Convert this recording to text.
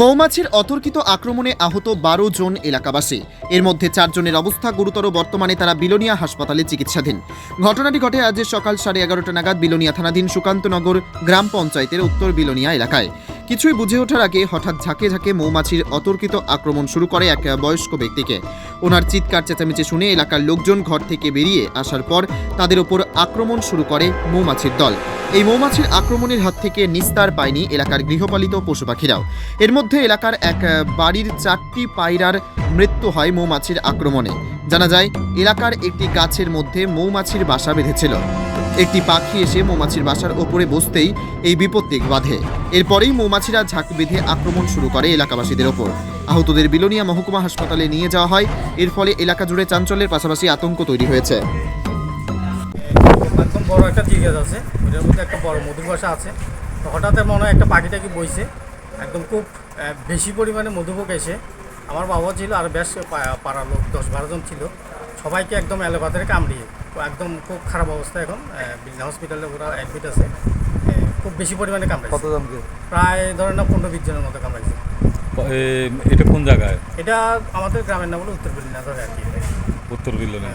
মৌমাছির অতর্কিত আক্রমণে আহত বারো জন এলাকাবাসী। এর মধ্যে চারজনের অবস্থা গুরুতর, বর্তমানে তারা বিলোনিয়া হাসপাতালে চিকিৎসাধীন। ঘটনাটি ঘটে আজ সকাল সাড়ে এগারোটা নাগাদ বিলোনিয়া থানাধীন সুকান্তনগর গ্রাম পঞ্চায়েতের উত্তর বিলোনিয়া এলাকায়। কিছুই বুঝে ওঠার আগে হঠাৎ ঝাঁকে ঝাঁকে মৌমাছির অতর্কিত আক্রমণ শুরু করে এক বয়স্ক ব্যক্তিকে। ওনার চিৎকার, চেঁচামেচি শুনে এলাকার লোকজন ঘর থেকে বেরিয়ে আসার পর তাদের ওপর আক্রমণ শুরু করে মৌমাছির দল। এই মৌমাছির আক্রমণের হাত থেকে নিস্তার পায়নি এলাকার গৃহপালিত পশু পাখিরাও এর মধ্যে এলাকার এক বাড়ির চারটি পায়রার মৃত্যু হয় মৌমাছির আক্রমণে। জানা যায়, এলাকার একটি গাছের মধ্যে মৌমাছির বাসা বেঁধেছিল। একটি পাখি এসে মৌমাছির বাসার ওপরে বসতেই এই বিপত্তি বাঁধে। এরপরেই মৌমাছিরা ঝাঁক বেঁধে আক্রমণ শুরু করে এলাকাবাসীদের ওপর। আহতদের বিলোনিয়া মহকুমা হাসপাতালে নিয়ে যাওয়া হয়। এর ফলে এলাকা জুড়ে চাঞ্চল্যের পাশাপাশি আতঙ্ক তৈরি হয়েছে। একদম বড় একটা জিজ্ঞাসা আছে ওটার মধ্যে একটা বড় মধুর বাসা আছে। হঠাৎ মনে হয় একটা পাখি টাকি বইছে। একদম খুব বেশি পরিমাণে মধুপোক এসে আমার বাবা ছিল আর বেশ পাড়ার লোক, দশ বারো জন ছিল। সবাইকে একদম অ্যালোপ্যাথের কামড়িয়ে তো একদম খুব খারাপ অবস্থা এখন বিজনেস হসপিটালে ওরা অ্যাডমিট আছে খুব বেশি পরিমাণে কামড়াইছে। কতজনকে প্রায় ধরেন না পনেরো বিশ জনের মতো কামড়াইছে। এটা কোন জায়গায়? এটা আমাদের গ্রামের নাম হলো উত্তর বিল্লা ধরে আর কি। উত্তর বিল্লনে